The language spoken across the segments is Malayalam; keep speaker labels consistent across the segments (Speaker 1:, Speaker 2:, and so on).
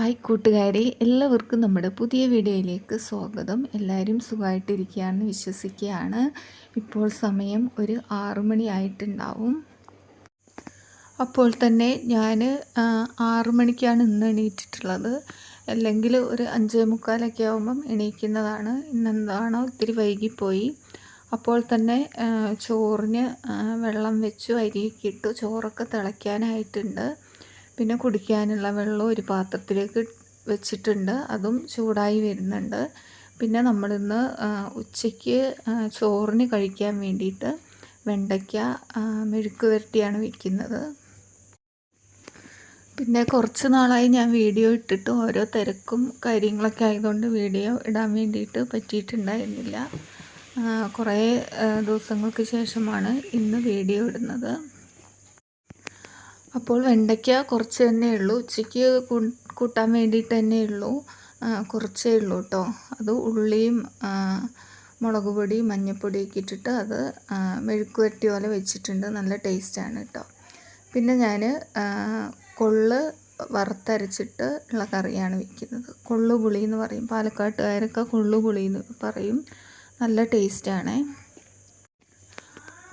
Speaker 1: ഹായ് കൂട്ടുകാരെ എല്ലാവർക്കും നമ്മുടെ പുതിയ വീഡിയോയിലേക്ക് സ്വാഗതം. എല്ലാവരും സുഖമായിട്ടിരിക്കുകയാണെന്ന് വിശ്വസിക്കുകയാണ്. ഇപ്പോൾ സമയം ഒരു ആറു മണിയായിട്ടുണ്ടാവും അപ്പോൾ തന്നെ ഞാൻ ആറു മണിക്കാണ് ഇന്ന് എണീറ്റിട്ടുള്ളത്. അല്ലെങ്കിൽ ഒരു അഞ്ചേ മുക്കാലൊക്കെ ആകുമ്പം എണീക്കുന്നതാണ്. ഇന്നെന്താണോ ഇത്തിരി വൈകിപ്പോയി. അപ്പോൾ തന്നെ ചോറിന് വെള്ളം വെച്ചു അരിയൊക്കെ ഇട്ടു. ചോറൊക്കെ തിളയ്ക്കാനായിട്ടുണ്ട്. പിന്നെ കുടിക്കാനുള്ള വെള്ളം ഒരു പാത്രത്തിലേക്ക് വെച്ചിട്ടുണ്ട്. അതും ചൂടായി വരുന്നുണ്ട്. പിന്നെ നമ്മളിന്ന് ഉച്ചയ്ക്ക് ചോറിന് കഴിക്കാൻ വേണ്ടിയിട്ട് വെണ്ടയ്ക്ക മെഴുക്ക് വരട്ടിയാണ് വയ്ക്കുന്നത് പിന്നെ കുറച്ച് നാളായി ഞാൻ വീഡിയോ ഇട്ടിട്ട് ഓരോ തിരക്കും കാര്യങ്ങളൊക്കെ ആയതുകൊണ്ട് വീഡിയോ ഇടാൻ വേണ്ടിയിട്ട് പറ്റിയിട്ടുണ്ടായിരുന്നില്ല. കുറേ ദിവസങ്ങൾക്ക് ശേഷമാണ് ഇന്ന് വീഡിയോ ഇടുന്നത്. അപ്പോൾ വെണ്ടയ്ക്ക കുറച്ച് തന്നെ ഉള്ളൂ. ഉച്ചയ്ക്ക് കൂട്ടാൻ വേണ്ടിയിട്ട് തന്നെ ഉള്ളൂ. കുറച്ചേ ഉള്ളൂ കേട്ടോ അത് ഉള്ളിയും മുളക് പൊടി മഞ്ഞൾപ്പൊടിയൊക്കെ ഇട്ടിട്ട് അത് മെഴുക്ക് വരട്ടി പോലെ വെച്ചിട്ടുണ്ട്. നല്ല ടേസ്റ്റാണ് കേട്ടോ പിന്നെ ഞാൻ കൊള്ള് വറുത്തരച്ചിട്ട് ഉള്ള കറിയാണ് വെക്കുന്നത്. കൊള്ളു പുളി എന്ന് പറയും. പാലക്കാട്ടുകാരൊക്കെ കൊള്ളു പുളി എന്ന് പറയും. നല്ല ടേസ്റ്റാണേ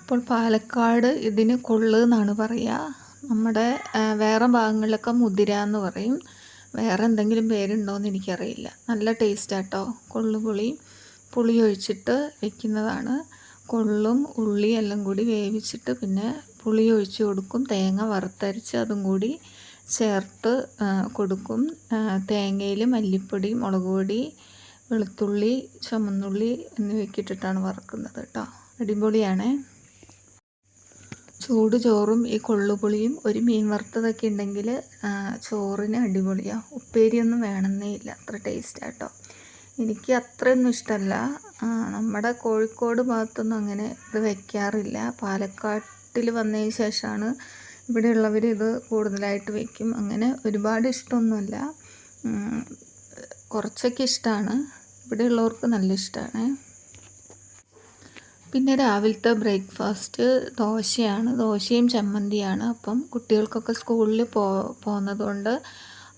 Speaker 1: അപ്പോൾ പാലക്കാട് ഇതിന് കൊള്ള് എന്നാണ് പറയുക നമ്മുടെ വേറെ ഭാഗങ്ങളിലൊക്കെ മുതിര എന്ന് പറയും. വേറെ എന്തെങ്കിലും പേരുണ്ടോയെന്ന് എനിക്കറിയില്ല. നല്ല ടേസ്റ്റാട്ടോ. കൊള്ളുപുളി പുളി. ഒഴിച്ചിട്ട് വെക്കുന്നതാണ്. കൊള്ളും ഉള്ളി എല്ലാം കൂടി വേവിച്ചിട്ട് പിന്നെ പുളി ഒഴിച്ച് കൊടുക്കും. തേങ്ങ വറുത്തരച്ച് അതും കൂടി ചേർത്ത് കൊടുക്കും. തേങ്ങയിൽ മല്ലിപ്പൊടി മുളക് പൊടി വെളുത്തുള്ളി ചുമന്നുള്ളി എന്നിവയൊക്കെ ഇട്ടിട്ടാണ് വറുക്കുന്നത് കേട്ടോ. അടിപൊളിയാണേ. ചൂട് ചോറും ഈ കൊള്ളുപുളിയും ഒരു മീൻ വറുത്തതൊക്കെ ഉണ്ടെങ്കിൽ ചോറിന് അടിപൊളിയാണ് ഉപ്പേരിയൊന്നും വേണമെന്നേ ഇല്ല. അത്ര ടേസ്റ്റ് കേട്ടോ എനിക്ക് അത്രയൊന്നും ഇഷ്ടമല്ല നമ്മുടെ കോഴിക്കോട് ഭാഗത്തൊന്നും അങ്ങനെ ഇത് വയ്ക്കാറില്ല പാലക്കാട്ടിൽ വന്നതിന് ശേഷമാണ് ഇവിടെയുള്ളവർ ഇത് കൂടുതലായിട്ട് വയ്ക്കും അങ്ങനെ ഒരുപാട് ഇഷ്ടമൊന്നുമല്ല. കുറച്ചൊക്കെ ഇഷ്ടമാണ് ഇവിടെയുള്ളവർക്ക് നല്ല ഇഷ്ടമാണ് പിന്നെ രാവിലത്തെ ബ്രേക്ക്ഫാസ്റ്റ് ദോശയാണ്. ദോശയും ചമ്മന്തിയാണ്. അപ്പം കുട്ടികൾക്കൊക്കെ സ്കൂളിൽ പോ പോകുന്നതുകൊണ്ട്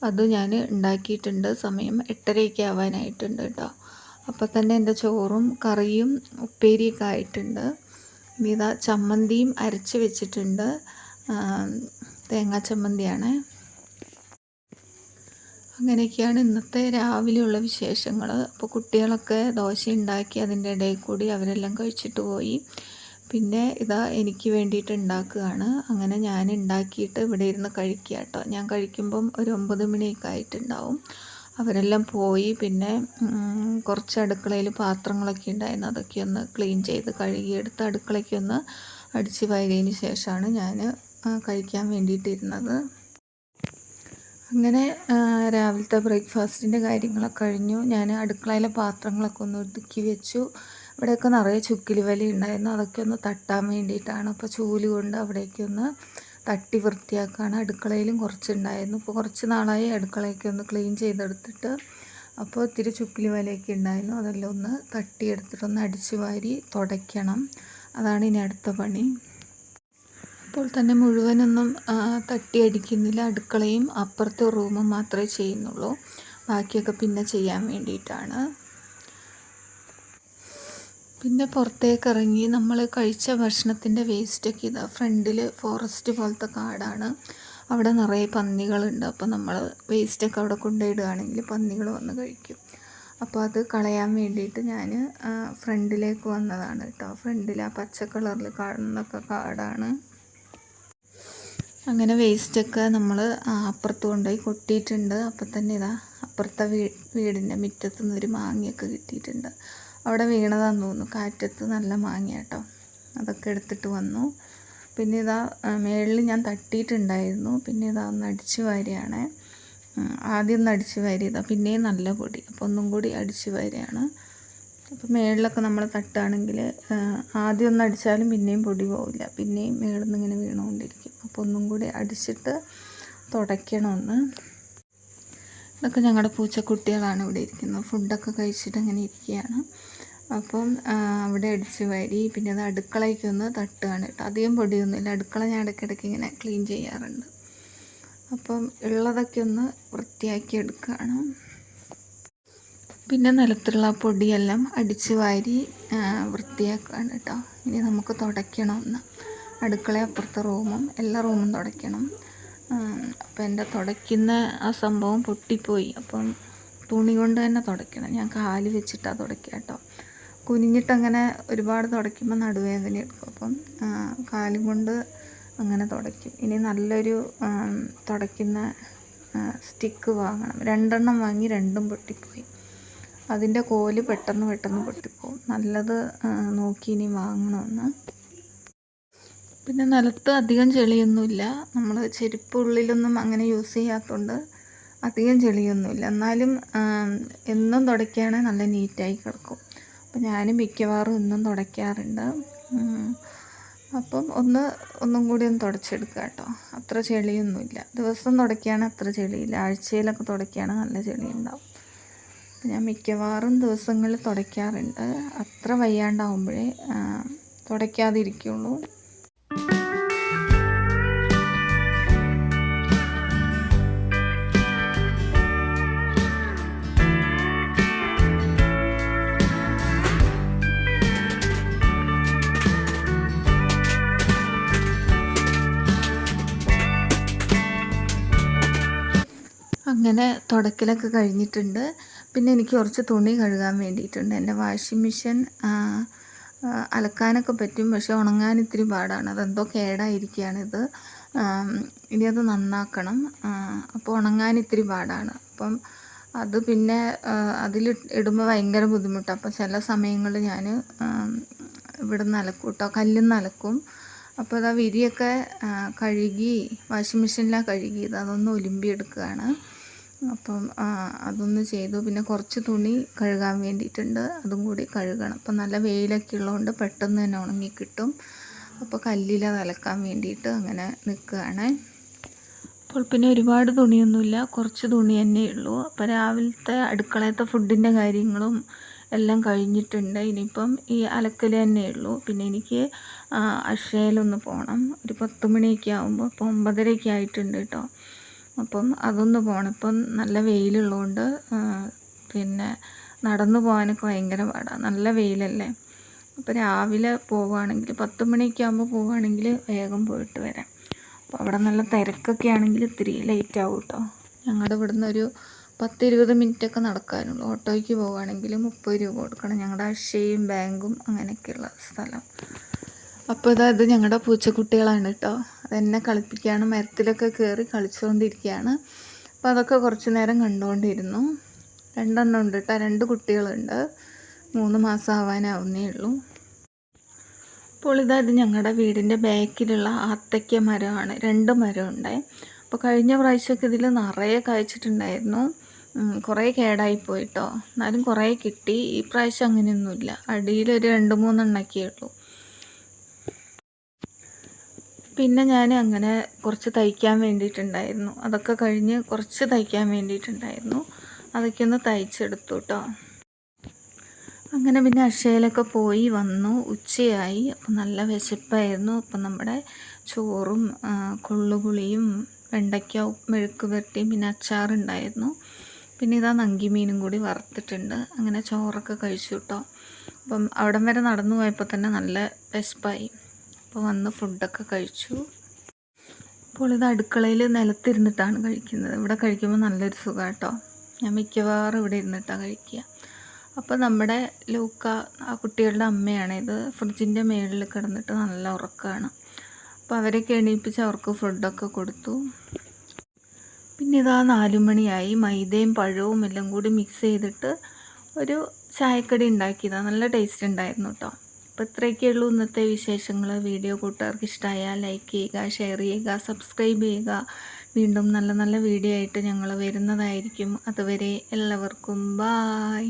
Speaker 1: അത് ഞാൻ ഉണ്ടാക്കിയിട്ടുണ്ട്. സമയം എട്ടരയൊക്കെ ആവാനായിട്ടുണ്ട് കേട്ടോ അപ്പോൾ തന്നെ എന്റെ ചോറും കറിയും ഉപ്പേരിയൊക്കെ ആയിട്ടുണ്ട്. ഇതാ ചമ്മന്തിയും അരച്ച് വെച്ചിട്ടുണ്ട്. തേങ്ങാ ചമ്മന്തിയാണ്. അങ്ങനെയൊക്കെയാണ് ഇന്നത്തെ രാവിലെയുള്ള വിശേഷങ്ങൾ അപ്പോൾ കുട്ടികളൊക്കെ ദോശ ഉണ്ടാക്കി അതിന്റെ ഇടയിൽ കൂടി അവരെല്ലാം കഴിച്ചിട്ട് പോയി. പിന്നെ ഇതാ എനിക്ക് വേണ്ടിയിട്ട് ഉണ്ടാക്കുകയാണ്. അങ്ങനെ ഞാൻ ഉണ്ടാക്കിയിട്ട് ഇവിടെ ഇരുന്ന് കഴിക്കുക കേട്ടോ. ഞാൻ കഴിക്കുമ്പം ഒരു ഒമ്പത് മണിയൊക്കെ ആയിട്ടുണ്ടാവും. അവരെല്ലാം പോയി പിന്നെ കുറച്ച് അടുക്കളയിൽ പാത്രങ്ങളൊക്കെ ഉണ്ടായിരുന്നു. അതൊക്കെ ഒന്ന് ക്ലീൻ ചെയ്ത് കഴുകിയെടുത്ത് അടുക്കളയ്ക്കൊന്ന് അടിച്ച് വാരിയതിന് ശേഷമാണ് ഞാൻ കഴിക്കാൻ വേണ്ടിയിട്ടിരുന്നത് അങ്ങനെ രാവിലത്തെ ബ്രേക്ക്ഫാസ്റ്റിന്റെ കാര്യങ്ങളൊക്കെ കഴിഞ്ഞു. ഞാൻ അടുക്കളയിലെ പാത്രങ്ങളൊക്കെ ഒന്ന് ഒതുക്കി വെച്ചു. ഇവിടെയൊക്കെ നിറയെ ചുക്കിലി വലി ഉണ്ടായിരുന്നു. അതൊക്കെ ഒന്ന് തട്ടാൻ വേണ്ടിയിട്ടാണ്. അപ്പോൾ ചൂൽ കൊണ്ട് അവിടേക്ക് ഒന്ന് തട്ടി വൃത്തിയാക്കാണ്. അടുക്കളയിലും കുറച്ചുണ്ടായിരുന്നു. ഇപ്പോൾ കുറച്ച് നാളായി അടുക്കളയൊക്കെ ഒന്ന് ക്ലീൻ ചെയ്തെടുത്തിട്ട് അപ്പോൾ ഇത്തിരി ചുക്കിലി വലയൊക്കെ ഉണ്ടായിരുന്നു. അതെല്ലാം ഒന്ന് തട്ടിയെടുത്തിട്ടൊന്ന് അടിച്ചു വാരി തുടയ്ക്കണം. അതാണ് ഇനി അടുത്ത പണി. ഇപ്പോൾ തന്നെ മുഴുവനൊന്നും തട്ടിയടിക്കുന്നില്ല. അടുക്കളയും അപ്പുറത്തെ റൂമും മാത്രമേ ചെയ്യുന്നുള്ളൂ. ബാക്കിയൊക്കെ പിന്നെ ചെയ്യാൻ വേണ്ടിയിട്ടാണ്. പിന്നെ പുറത്തേക്ക് ഇറങ്ങി നമ്മൾ കഴിച്ച ഭക്ഷണത്തിന്റെ വേസ്റ്റൊക്കെ ഇതാ ഫ്രണ്ടിൽ ഫോറസ്റ്റ് പോലത്തെ കാടാണ്. അവിടെ നിറയെ പന്നികളുണ്ട്. അപ്പോൾ നമ്മൾ വേസ്റ്റൊക്കെ അവിടെ കൊണ്ടുപോയിടുകയാണെങ്കിൽ പന്നികൾ വന്ന് കഴിക്കും. അപ്പോൾ അത് കളയാൻ വേണ്ടിയിട്ട് ഞാൻ ഫ്രണ്ടിലേക്ക് വന്നതാണ് കേട്ടോ. ഫ്രണ്ടിൽ ആ പച്ച കളറിൽ കാണുന്നൊക്കെ കാടാണ്. അങ്ങനെ വേസ്റ്റൊക്കെ നമ്മൾ അപ്പുറത്ത് കൊണ്ടുപോയി കൊട്ടിയിട്ടുണ്ട്. അപ്പം തന്നെ ഇതാ അപ്പുറത്തെ വീ വീടിന്റെ മുറ്റത്തു നിന്ന് ഒരു മാങ്ങയൊക്കെ കിട്ടിയിട്ടുണ്ട്. അവിടെ വീണതാന്ന് തോന്നുന്നു. കാറ്റത്ത് നല്ല മാങ്ങ കേട്ടോ അതൊക്കെ എടുത്തിട്ട് വന്നു. പിന്നെ ഇതാ മേളിൽ ഞാൻ തട്ടിയിട്ടുണ്ടായിരുന്നു. പിന്നെ ഇതാ ഒന്ന് അടിച്ച് വാരിയാണ്. ആദ്യം ഒന്ന് അടിച്ച് വാരിയതാണ് പിന്നെയും നല്ല പൊടി. അപ്പോൾ ഒന്നും കൂടി അടിച്ച് വാരിയാണ്. അപ്പോൾ മേളിലൊക്കെ നമ്മൾ തട്ടുകയാണെങ്കിൽ ആദ്യം ഒന്ന് അടിച്ചാലും പിന്നെയും പൊടി പോവില്ല. പിന്നെയും മേളിൽ നിന്ന് ഇങ്ങനെ വീണുകൊണ്ടിരിക്കും. അപ്പോൾ ഒന്നും കൂടി അടിച്ചിട്ട് തുടയ്ക്കണമെന്ന് ഇതൊക്കെ ഞങ്ങളുടെ പൂച്ചക്കുട്ടികളാണ് ഇവിടെ ഇരിക്കുന്നത്. ഫുഡൊക്കെ കഴിച്ചിട്ട് അങ്ങനെ ഇരിക്കുകയാണ്. അപ്പം അവിടെ അടിച്ച് വരി പിന്നെ അത് അടുക്കളയ്ക്കൊന്ന് തട്ടുകയാണ് കേട്ടോ. അധികം പൊടിയൊന്നുമില്ല. അടുക്കള ഞാൻ ഇടയ്ക്കിടയ്ക്ക് ഇങ്ങനെ ക്ലീൻ ചെയ്യാറുണ്ട്. അപ്പം ഉള്ളതൊക്കെ ഒന്ന് വൃത്തിയാക്കി എടുക്കുകയാണ്. പിന്നെ നിലത്തുള്ള പൊടിയെല്ലാം അടിച്ച് വാരി വൃത്തിയാക്കുകയാണ് കേട്ടോ ഇനി നമുക്ക് തുടയ്ക്കണം ഒന്ന് അടുക്കള അപ്പുറത്തെ റൂമും എല്ലാ റൂമും തുടയ്ക്കണം. അപ്പം എന്റെ തുടയ്ക്കുന്ന ആ സംഭവം പൊട്ടിപ്പോയി. അപ്പം തുണി കൊണ്ട് തന്നെ തുടയ്ക്കണം. ഞാൻ കാൽ വെച്ചിട്ടാണ് തുടയ്ക്കുക കേട്ടോ കുനിഞ്ഞിട്ടങ്ങനെ ഒരുപാട് തുടയ്ക്കുമ്പോൾ നടുവേദന എടുക്കും. അപ്പം കാലും കൊണ്ട് അങ്ങനെ തുടയ്ക്കും. ഇനി നല്ലൊരു തുടയ്ക്കുന്ന സ്റ്റിക്ക് വാങ്ങണം. രണ്ടെണ്ണം വാങ്ങി രണ്ടും പൊട്ടിപ്പോയി. അതിന്റെ കോൽ പെട്ടെന്ന് പെട്ടെന്ന് പൊട്ടിപ്പോവും. നല്ലത് നോക്കി ഇനി വാങ്ങണമെന്ന് പിന്നെ നിലത്ത് അധികം ചെളിയൊന്നുമില്ല. നമ്മൾ ചെരുപ്പ് ഉള്ളിലൊന്നും അങ്ങനെ യൂസ് ചെയ്യാത്തതുകൊണ്ട് അധികം ചെളിയൊന്നുമില്ല. എന്നാലും എന്നും തുടയ്ക്കുകയാണെങ്കിൽ നല്ല നീറ്റായി കിടക്കും. അപ്പം ഞാനും മിക്കവാറും എന്നും തുടയ്ക്കാറുണ്ട്. അപ്പം ഒന്ന് ഒന്നും കൂടി ഒന്ന് തുടച്ചെടുക്കുക കേട്ടോ. അത്ര ചെളിയൊന്നുമില്ല. ദിവസം തുടയ്ക്കുകയാണെങ്കിൽ അത്ര ചെളിയില്ല. ആഴ്ചയിലൊക്കെ തുടയ്ക്കുകയാണെങ്കിൽ നല്ല ചെളി ഉണ്ടാവും ഞാൻ മിക്കവാറും ദിവസങ്ങളിൽ തുടയ്ക്കാറുണ്ട്. അത്ര വയ്യാണ്ടാവുമ്പോഴേ തുടയ്ക്കാതിരിക്കുള്ളൂ. അങ്ങനെ തുടക്കലൊക്കെ കഴിഞ്ഞിട്ടുണ്ട്. പിന്നെ എനിക്ക് കുറച്ച് തുണി കഴുകാൻ വേണ്ടിയിട്ടുണ്ട്. എന്റെ വാഷിംഗ് മെഷീൻ അലക്കാനൊക്കെ പറ്റും പക്ഷേ ഉണങ്ങാൻ ഇത്തിരി പാടാണ്. അതെന്തോ കേടായിരിക്കുകയാണിത് ഇനി അത് നന്നാക്കണം. അപ്പോൾ ഉണങ്ങാൻ ഇത്തിരി പാടാണ്. അപ്പം അത് പിന്നെ അതിൽ ഇടുമ്പോൾ ഭയങ്കര ബുദ്ധിമുട്ടാണ്. അപ്പോൾ ചില സമയങ്ങളിൽ ഞാൻ ഇവിടെ നിന്ന് അലക്കും കേട്ടോ കല്ലിൽ നിന്ന് അലക്കും. അപ്പോൾ അതാ വിരിയൊക്കെ കഴുകി വാഷിംഗ് മെഷീനിലാണ് കഴുകിയത്. അതൊന്ന് ഒലിമ്പിയെടുക്കുകയാണ് അപ്പം അതൊന്ന് ചെയ്തു. പിന്നെ കുറച്ച് തുണി കഴുകാൻ വേണ്ടിയിട്ടുണ്ട്. അതും കൂടി കഴുകണം. അപ്പം നല്ല വെയിലൊക്കെ ഉള്ളതുകൊണ്ട് പെട്ടെന്ന് തന്നെ ഉണങ്ങി കിട്ടും. അപ്പോൾ കല്ലില അലക്കാൻ വേണ്ടിയിട്ട് അങ്ങനെ നിൽക്കുകയാണ്. അപ്പോൾ പിന്നെ ഒരുപാട് തുണിയൊന്നുമില്ല. കുറച്ച് തുണി തന്നെ ഉള്ളൂ. അപ്പോൾ രാവിലത്തെ അടുക്കളത്തെ ഫുഡിന്റെ കാര്യങ്ങളും എല്ലാം കഴിഞ്ഞിട്ടുണ്ട്. ഇനിയിപ്പം ഈ അലക്കൽ തന്നെ ഉള്ളൂ. പിന്നെ എനിക്ക് അക്ഷയയിലൊന്ന് പോകണം. ഒരു പത്ത് മണിയൊക്കെ ആകുമ്പോൾ ഇപ്പോൾ ഒമ്പതരയൊക്കെ ആയിട്ടുണ്ട് കേട്ടോ. അപ്പം അതൊന്ന് പോകണം ഇപ്പം നല്ല വെയിലുള്ളതുകൊണ്ട് പിന്നെ നടന്നു പോകാനൊക്കെ ഭയങ്കര പാടാണ് നല്ല വെയിലല്ലേ. അപ്പോൾ രാവിലെ പോവുകയാണെങ്കിൽ പത്ത് മണിയൊക്കെ ആകുമ്പോൾ പോവുകയാണെങ്കിൽ വേഗം പോയിട്ട് വരാം. അപ്പോൾ അവിടെ നല്ല തിരക്കൊക്കെ ആണെങ്കിൽ ഇത്തിരി ലേറ്റ് ആവും കേട്ടോ. ഞങ്ങളുടെ ഇവിടുന്ന് ഒരു പത്ത് ഇരുപത് മിനിറ്റൊക്കെ നടക്കാനുള്ളൂ. ഓട്ടോയ്ക്ക് പോവുകയാണെങ്കിൽ മുപ്പത് രൂപ കൊടുക്കണം. ഞങ്ങളുടെ അക്ഷയും ബാങ്കും അങ്ങനെയൊക്കെയുള്ള സ്ഥലം. അപ്പോൾ ഇതാ ഇത് ഞങ്ങളുടെ പൂച്ചക്കുട്ടികളാണ് കേട്ടോ. അതെന്നെ കളിപ്പിക്കുകയാണ് മരത്തിലൊക്കെ കയറി കളിച്ചുകൊണ്ടിരിക്കുകയാണ് അപ്പോൾ അതൊക്കെ കുറച്ച് നേരം കണ്ടുകൊണ്ടിരുന്നു രണ്ടെണ്ണം ഉണ്ട് കേട്ടോ രണ്ട് കുട്ടികളുണ്ട്. മൂന്ന് മാസം ആവാനാവുന്നേ ഉള്ളൂ. അപ്പോൾ ഇതായത് ഞങ്ങളുടെ വീടിന്റെ ബാക്കിലുള്ള ആത്തയ്ക്ക മരമാണ്. രണ്ട് മരമുണ്ട്. അപ്പോൾ കഴിഞ്ഞ പ്രാവശ്യമൊക്കെ ഇതിൽ നിറയെ കായ്ച്ചിട്ടുണ്ടായിരുന്നു. കുറേ കേടായിപ്പോയിട്ടോ എന്നാലും കുറേ കിട്ടി. ഈ പ്രാവശ്യം അങ്ങനെയൊന്നുമില്ല. അടിയിലൊരു രണ്ട് മൂന്നെണ്ണൊക്കെ ഉള്ളൂ. പിന്നെ ഞാൻ അങ്ങനെ കുറച്ച് തയ്ക്കാൻ വേണ്ടിയിട്ടുണ്ടായിരുന്നു. അതൊക്കെ കഴിഞ്ഞ് കുറച്ച് തയ്ക്കാൻ വേണ്ടിയിട്ടുണ്ടായിരുന്നു. അതൊക്കെ ഒന്ന് തയ്ച്ചെടുത്തു കേട്ടോ അങ്ങനെ പിന്നെ അക്ഷയയിലൊക്കെ പോയി വന്നു. ഉച്ചയായി. അപ്പം നല്ല വിശപ്പായിരുന്നു. അപ്പം നമ്മുടെ ചോറും കൊള്ളുപുളിയും വെണ്ടയ്ക്ക മെഴുക്ക് പുരട്ടിയും പിന്നെ അച്ചാറുണ്ടായിരുന്നു. പിന്നെ ഇതാ നങ്കിമീനും കൂടി വറുത്തിട്ടുണ്ട്. അങ്ങനെ ചോറൊക്കെ കഴിച്ചു കേട്ടോ അപ്പം അവിടം വരെ നടന്നു പോയപ്പോൾ തന്നെ നല്ല വിശപ്പായി. അപ്പോൾ വന്ന് ഫുഡൊക്കെ കഴിച്ചു. അപ്പോൾ ഇത് അടുക്കളയിൽ നിലത്തിരുന്നിട്ടാണ് കഴിക്കുന്നത്. ഇവിടെ കഴിക്കുമ്പോൾ നല്ലൊരു സുഖം കേട്ടോ. ഞാൻ മിക്കവാറും ഇവിടെ ഇരുന്നിട്ടാണ് കഴിക്കുക. അപ്പോൾ നമ്മുടെ ലൂക്ക ആ കുട്ടികളുടെ അമ്മയാണ് ഇത് ഫ്രിഡ്ജിന്റെ മേളിൽ കിടന്നിട്ട് നല്ല ഉറക്കമാണ്. അപ്പോൾ അവരൊക്കെ എണീപ്പിച്ച് അവർക്ക് ഫുഡൊക്കെ കൊടുത്തു. പിന്നെ ഇതാ നാലുമണിയായി. മൈദയും പഴവും എല്ലാം കൂടി മിക്സ് ചെയ്തിട്ട് ഒരു ചായക്കടി ഉണ്ടാക്കിയതാണ് നല്ല ടേസ്റ്റ് ഉണ്ടായിരുന്നു കേട്ടോ. അപ്പോൾ ഇത്രയൊക്കെ ഉള്ളൂ ഇന്നത്തെ വിശേഷങ്ങൾ. വീഡിയോ കൂട്ടുകാർക്ക് ഇഷ്ടമായാൽ ലൈക്ക് ചെയ്യുക ഷെയർ ചെയ്യുക സബ്സ്ക്രൈബ് ചെയ്യുക. വീണ്ടും നല്ല നല്ല വീഡിയോ ആയിട്ട് ഞങ്ങൾ വരുന്നതായിരിക്കും. അതുവരെ എല്ലാവർക്കും ബായ്